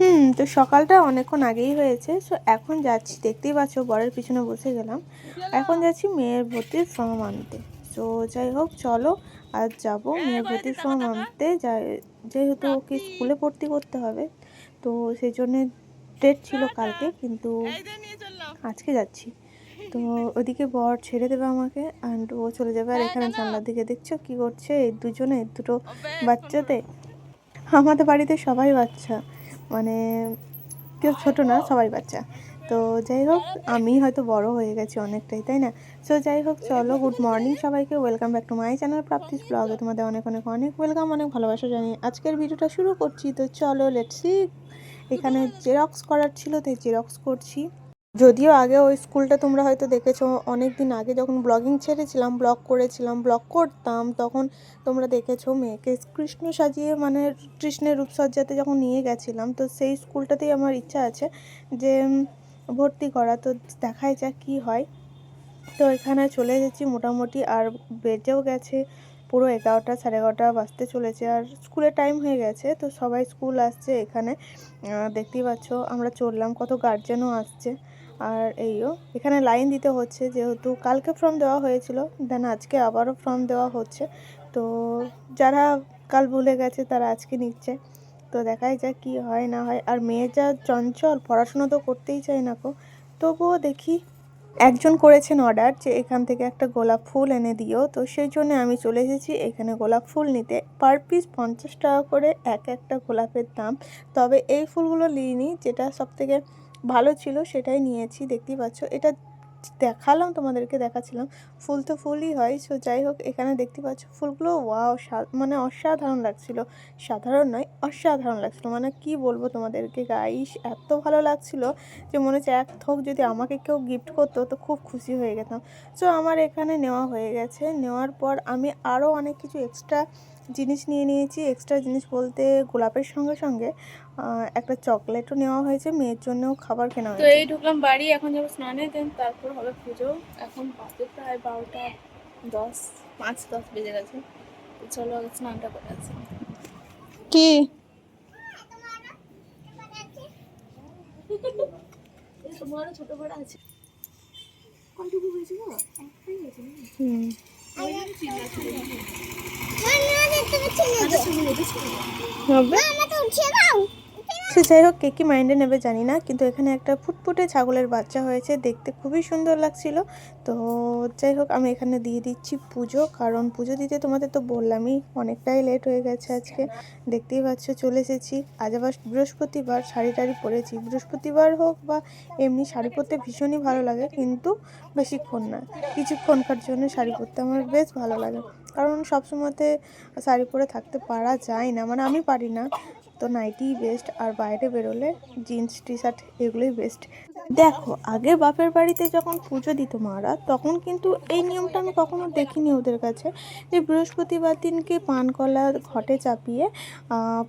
হুম তো সকালটা অনেকক্ষণ আগেই হয়েছে। সো এখন যাচ্ছি দেখতেই পাচ্ছ বরের পিছনে বসে গেলাম। এখন যাচ্ছি মেয়ের ভর্তির ফর্ম আনতে। সো যাই হোক চলো আজ যাব মেয়ের ভর্তির ফর্ম আনতে। যাই যেহেতু ওকে স্কুলে ভর্তি করতে হবে তো সেই জন্যে ডেট ছিল কালকে কিন্তু আজকে যাচ্ছি। তো ওদিকে বর ছেড়ে দেবে আমাকে অ্যান্ড ও চলে যাবে। আর এখানে জানলার দিকে দেখছ কি করছে? এই দুজনে দুটো বাচ্চাতে। আমাদের বাড়িতে সবাই বাচ্চা। মানে কেউ ছোটো না, সবাই বাচ্চা। তো যাই হোক, আমি হয়তো বড় হয়ে গেছি অনেকটাই, তাই না? সো যাই হোক, চলো গুড মর্নিং সবাইকে। Welcome back to my channel Prapti's ব্লগে তোমাদের অনেক অনেক অনেক ওয়েলকাম অনেক ভালোবাসা জানি আজকের ভিডিওটা শুরু করছি। তো চলো লেটসি এখানে জেরক্স করার ছিল, তাই জেরক্স করছি। যদিও আগে ওই স্কুলটা তোমরা হয়তো দেখেছ অনেক দিন আগে যখন ব্লগিং ছেড়েছিলাম, ব্লগ করেছিলাম, ব্লগ করতাম, তখন তোমরা দেখেছ মেয়েকে কৃষ্ণ সাজিয়ে মানে কৃষ্ণের রূপসজ্জাতে যখন নিয়ে গেছিলাম, তো সেই স্কুলটাতেই আমার ইচ্ছা আছে যে ভর্তি করা। তো দেখাই যাক কী হয়। তো এখানে চলে এসেছি মোটামুটি, আর বেজেও গেছে, পুরো এগারোটা, সাড়ে এগারোটা বাজতে চলেছে, আর স্কুলের টাইম হয়ে গেছে, তো সবাই স্কুল আসছে এখানে। দেখতেই পাচ্ছ, আমরা চললাম, কত গার্জেনও আসছে। আর এইও, এখানে লাইন দিতে হচ্ছে যেহেতু কালকে ফর্ম দেওয়া হয়েছিল, দেন আজকে আবারও ফর্ম দেওয়া হচ্ছে। তো যারা কাল ভুলে গেছে তারা আজকে নিচ্ছে। তো দেখাই যাক কী হয় না হয়। আর মেয়ে যা চঞ্চল, পড়াশুনো তো করতেই চায় না কো তবুও দেখি একজন করেছেন অর্ডার যে এখান থেকে একটা গোলাপ ফুল এনে দিও। তো সেই জন্য আমি চলে এসেছি এখানে গোলাপ ফুল নিতে। পার পিস পঞ্চাশ টাকা করে এক একটা গোলাপের দাম। তবে এই ফুলগুলো নিইনি, যেটা সবথেকে ভালো ছিল, সেটাই নিয়েছি, দেখতেই পাচ্ছ। এটা দেখালাম, তোমাদেরকে দেখাচ্ছিলাম। ফুল তো ফুলই হয় সো যাই হোক, এখানে দেখতে পাচ্ছ ফুলগুলো ওয়াও মানে অসাধারণ লাগছিল। সাধারণ নয়, অসাধারণ লাগছিল। মানে কি বলব তোমাদেরকে গাইস এত ভালো লাগছিল যে মনে হচ্ছে এক থোক যদি আমাকে কেউ গিফট করতো, তো খুব খুশি হয়ে গেতাম সো আমার এখানে নেওয়া হয়ে গেছে। নেওয়ার পর আমি আরও অনেক কিছু এক্সট্রা জিনিস নিয়ে নিয়েছি এক্সট্রা জিনিস বলতে গোলাপের সঙ্গে সঙ্গে একটা চকলেটও নেওয়া হয়েছে মেয়ের জন্যও খাবার কেনা হয়েছে। তো এই ঢুকলাম বাড়ি এখন যাব স্নানে দেন তারপর হবে পুজো। এখন বাজে প্রায় বারোটা দশ পাঁচ দশ বেজে গেছে। চলো স্নানটা করে আসি। কি? তোমারও ছোট বড় আছে। কতটুকু হয়েছে গো? একটাই হয়েছে না হুম। হবে সে যাই হোক, কে কি মাইন্ডে নেবে জানি না, কিন্তু এখানে একটা ফুটফুটে ছাগলের বাচ্চা হয়েছে, দেখতে খুবই সুন্দর লাগছিল। তো যাই হোক, আমি এখানে দিয়ে দিচ্ছি পুজো, কারণ পুজো দিতে তোমাদের তো বললামই, অনেকটাই লেট হয়ে গেছে আজকে। দেখতেই পাচ্ছ, চলে এসেছি। আজ আবার বৃহস্পতিবার, শাড়ি টাড়ি পরেছি। বৃহস্পতিবার হোক বা এমনি শাড়ি পরতে ভীষণই ভালো লাগে, কিন্তু বেশিক্ষণ না। কিছুক্ষণকার জন্য শাড়ি পরতে আমার বেশ ভালো লাগে। কারণ সবসময়তে শাড়ি পরে থাকতে পারা যায় না মানে আমি পারি না। তো নাইটিই বেস্ট আর বাইরে বেরোলে জিন্স টি শার্ট এগুলোই বেস্ট দেখো, আগে বাপের বাড়িতে যখন পুজো দিত মারা, তখন কিন্তু এই নিয়মটা আমি কখনো দেখিনি ওদের কাছে যে বৃহস্পতিবার দিনকে পান কলা ঘটে চাপিয়ে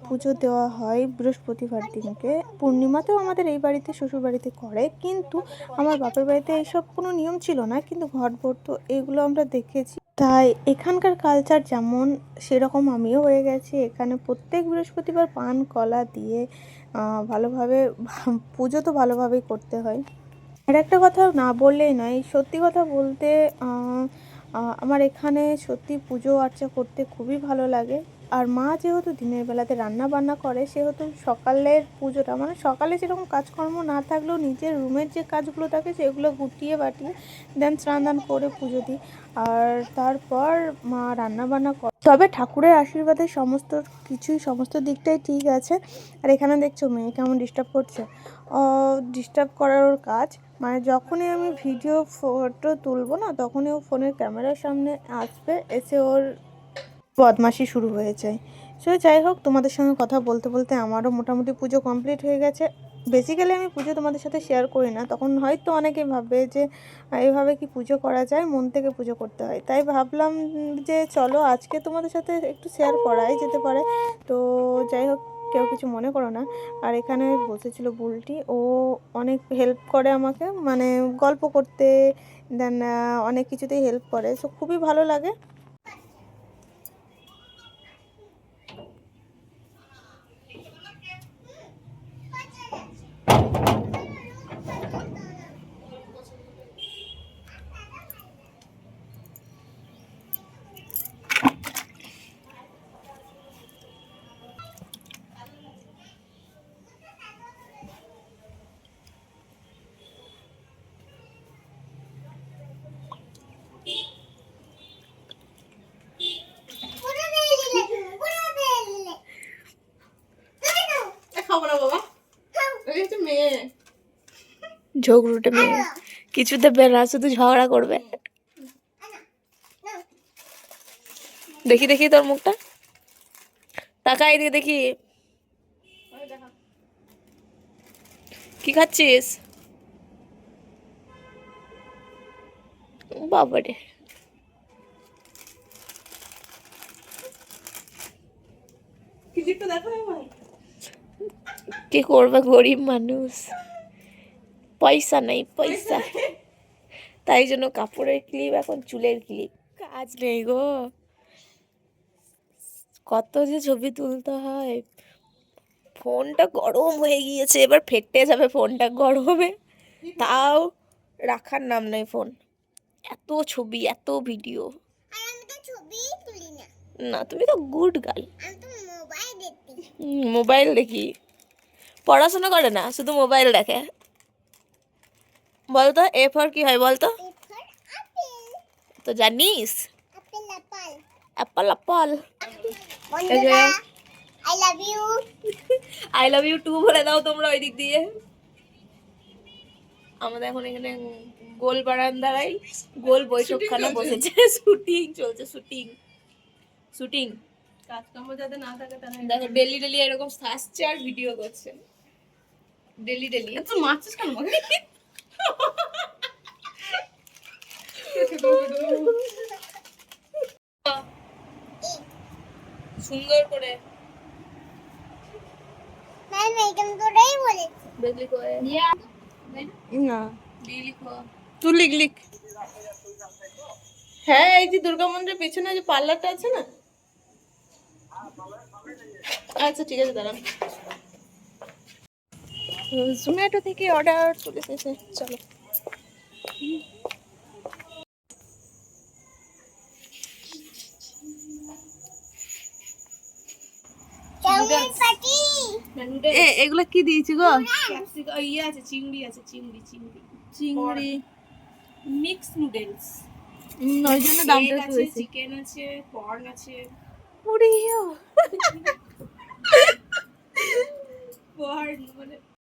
পুজো দেওয়া হয় বৃহস্পতিবার দিনকে। পূর্ণিমাতেও আমাদের এই বাড়িতে, শ্বশুর বাড়িতে করে, কিন্তু আমার বাপের বাড়িতে এইসব কোনো নিয়ম ছিল না, কিন্তু ঘট ভরতো এগুলো আমরা দেখেছি। তাই এখানকার কালচার যেমন সেরকম আমিও হয়ে গেছি। এখানে প্রত্যেক বৃহস্পতিবার পান, কলা দিয়ে ভালোভাবে পুজো তো ভালোভাবেই করতে হয়। আর একটা কথা না বললেই নয়, সত্যি কথা বলতে আমার এখানে সত্যি পুজো আর্চা করতে খুবই ভালো লাগে। আর মা যেহেতু দিনের বেলাতে রান্না বান্না করে, সেহেতু সকালের পুজোটা মানে সকালে সেরকম কাজকর্ম না থাকলেও নিজের রুমের যে কাজগুলো থাকে সেগুলো গুটিয়ে বাটিয়ে দেন স্নান দান করে পুজো দিই। আর তারপর মা রান্না বান্না করে, তবে ঠাকুরের আশীর্বাদে সমস্ত কিছুই, সমস্ত দিকটাই ঠিক আছে। আর এখানে দেখছ মেয়ে কেমন ডিস্টার্ব করছে। ডিস্টার্ব করার ওর কাজ মানে যখনই আমি ভিডিও ফটো তুলবো না, তখনই ও ফোনের ক্যামেরার সামনে আসবে, এসে ওর বদমাশি শুরু হয়ে যায়। সো যাই হোক তোমাদের সঙ্গে কথা বলতে বলতে আমারও মোটামুটি পুজো কমপ্লিট হয়ে গেছে। বেসিক্যালি আমি পুজো তোমাদের সাথে শেয়ার করি না। তখন হয়তো অনেকে ভাবে যে আহ, এইভাবে কি পুজো করা যায়? মন থেকে পুজো করতে হয়। তাই ভাবলাম যে চলো আজকে তোমাদের সাথে একটু শেয়ার করাই যেতে পারে। তো যাই হোক কেউ কিছু মনে করো না। আর এখানে বসেছিল বুলটি। ও অনেক হেল্প করে আমাকে। মানে গল্প করতে দেন অনেক কিছুতেই হেল্প করে। সো খুবই ভালো লাগে। হচ্ছে মেয়ে। ঝগড়ুটে মেয়ে। কিছুতে বের না শুধু ঝগড়া করবে। দেখি দেখি তোর মুখটা। দেখি ওই দেখা। কি খাচ্ছিস? বাবারে। কি করবে গরিব মানুষ? পয়সা নেই পয়সা। তাই জন্য কাপড়ের ক্লিপ এখন চুলের ক্লিপ কাজ নেই গো। কত যে ছবি তুলতে হয়। ফোনটা গরম হয়ে গিয়েছে এবার ফেটে যাবে ফোনটা গরমে। তাও রাখার নাম নেই ফোন। এত ছবি এত ভিডিও না। তুমি তো গুড গার্ল। মোবাইল মোবাইল দেখি? পড়াশোনা করে না শুধু মোবাইল দেখে। বলতো এ ফর কি হয় বলতো? তো জানিস? Apple apple I love you I love you too বলে দাও তোমরা ওই দিক দিয়ে। আমাদের এখন এখানে গোল বারান্দায় গোল বৈঠকখানা বসেছে। শুটিং চলছে শুটিং শুটিং কাজকর্ম যাতে না থাকে তারা দেখো ডেলি ডেলি এরকম আসছে আর ভিডিও করছে। ডেলি ডেলি এত মারছিস কেন? সুন্দর করে। তুই লিখ লিখ। হ্যাঁ এই যে দুর্গা মন্দিরের পেছনে যে পার্লারটা আছে না? আচ্ছা ঠিক আছে দাঁড়ান জোম্যাটো থেকে অর্ডার চলে এসেছে চলো। এ এগুলো কি দিয়েছি গো? ক্যাপসিকাম ইয়ে আছে চিংড়ি আছে চিংড়ি চিংড়ি। চিংড়ি। মিক্স নুডলস ওই জন্য দামটা একটু বেশি। চিকেন আছে কর্ন আছে। ওরে কর্ন মানে